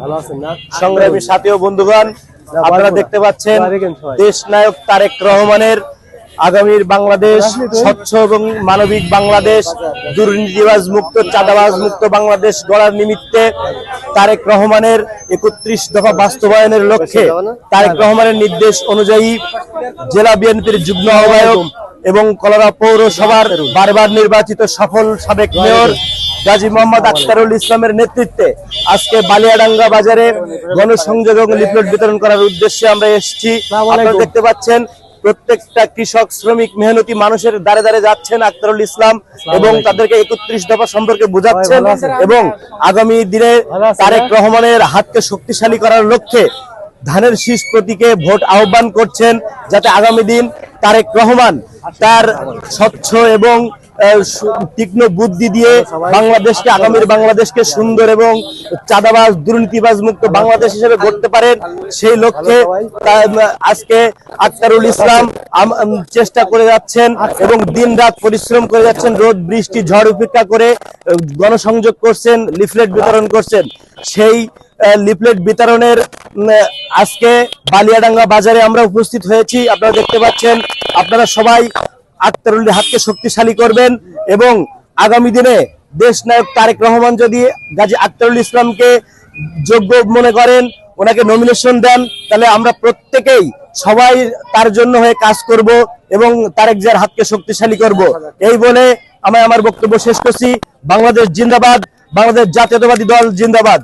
ভালো আছেন না? সংগ্রামী সাথী বন্ধুগণ আপনারা দেখতে পাচ্ছেন দেশ নায়ক তারেক রহমানের আগামীর বাংলাদেশ স্বচ্ছ এবং মানবিক বাংলাদেশ দুর্নীতিবাজ মুক্ত চাঁদাবাজ মুক্ত বাংলাদেশ গড়ার নিমিত্তে তারেক রহমানের একত্রিশ দফা বাস্তবায়নের লক্ষ্যে তারেক রহমানের নির্দেশ অনুযায়ী জেলা বিএনপির যুগ্ম আহ্বায়ক এবং কলরা পৌরসভার বারবার নির্বাচিত সফল সাবেক মেয়র গাজী মোহাম্মদ আখতারুল ইসলামের নেতৃত্বে আজকে বালিয়াডাঙ্গা বাজারে গণসংযোগ এবং লিফলেট বিতরণ করার উদ্দেশ্যে আমরা এসেছি। আপনারা দেখতে পাচ্ছেন প্রত্যেকটা কৃষক শ্রমিক মেহনতি মানুষের দ্বারে দ্বারে যাচ্ছেন আখতারুল ইসলাম এবং তাদেরকে একত্রিশ দফা সম্পর্কে বোঝাচ্ছেন এবং আগামী দিনে তারেক রহমানের হাতকে শক্তিশালী করার লক্ষ্যে ধানের শীষ প্রতীকে ভোট আহ্বান করছেন যাতে আগামী দিন তারেক রহমান তার স্বচ্ছ এবং তীক্ষ্ণ বুদ্ধি দিয়ে বাংলাদেশকে, আগামীর বাংলাদেশকে সুন্দর এবং চাঁদাবাজ, দুর্নীতিবাজ মুক্ত বাংলাদেশ হিসেবে গড়তে পারেন সেই লক্ষ্যে আজকে আক্তারুল ইসলাম চেষ্টা করে যাচ্ছেন এবং দিন রাত পরিশ্রম করে যাচ্ছেন। রোদ, বৃষ্টি, ঝড় উপেক্ষা করে গণসংযোগ করছেন, লিফলেট বিতরণ করছেন। সেই লিফলেট বিতরণের আজকে বালিয়াডাঙ্গা বাজারে আমরা উপস্থিত হয়েছি। আপনারা দেখতে পাচ্ছেন, আপনারা সবাই আক্তারুলের হাতকে শক্তিশালী করবেন এবং আগামী দিনে দেশ নায়ক তারেক রহমান যদি গাজী আক্তারুল ইসলামকে যোগ্য মনে করেন, ওনাকে নমিনেশন দেন, তাহলে আমরা প্রত্যেকেই সবাই তার জন্য হয়ে কাজ করব এবং তারেক জিয়ার হাতকে শক্তিশালী করব। এই বলে আমি আমার বক্তব্য শেষ করছি। বাংলাদেশ জিন্দাবাদ, বাংলাদেশ জাতীয়তাবাদী দল জিন্দাবাদ।